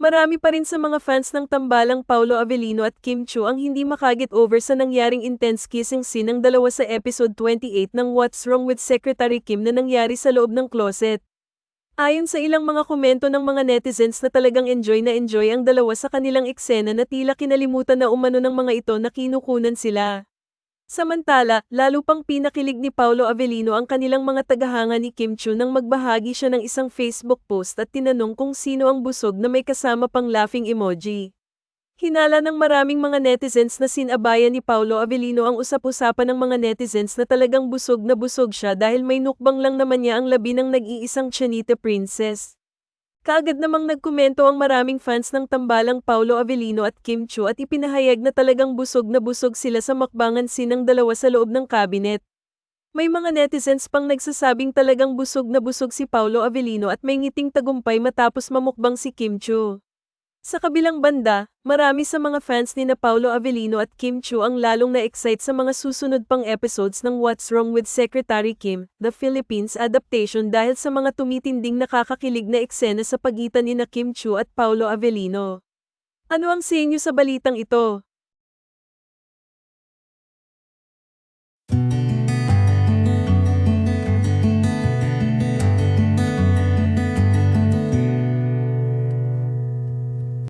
Marami pa rin sa mga fans ng tambalang Paulo Avellino at Kim Chu ang hindi makaget over sa nangyaring intense kissing scene ng dalawa sa episode 28 ng What's Wrong with Secretary Kim na nangyari sa loob ng closet. Ayon sa ilang mga komento ng mga netizens na talagang enjoy na enjoy ang dalawa sa kanilang eksena na tila kinalimutan na umano ng mga ito na kinukunan sila. Samantala, lalo pang pinakilig ni Paulo Avellino ang kanilang mga tagahanga ni Kim Chu nang magbahagi siya ng isang Facebook post at tinanong kung sino ang busog na may kasama pang laughing emoji. Hinala ng maraming mga netizens na sinabayan ni Paulo Avellino ang usap-usapan ng mga netizens na talagang busog na busog siya dahil may nukbang lang naman niya ang labi ng nag-iisang Chanita princess. Kaagad namang nagkomento ang maraming fans ng tambalang Paulo Avellino at Kim Chu at ipinahayag na talagang busog na busog sila sa makbangan sinang dalawa sa loob ng cabinet. May mga netizens pang nagsasabing talagang busog na busog si Paulo Avellino at may ngiting tagumpay matapos mamukbang si Kim Chu. Sa kabilang banda, marami sa mga fans ni na Paulo Avellino at Kim Chu ang lalong na-excite sa mga susunod pang episodes ng What's Wrong with Secretary Kim, The Philippines adaptation dahil sa mga tumitinding nakakakilig na eksena sa pagitan ni na Kim Chu at Paulo Avellino. Ano ang sa sa balitang ito?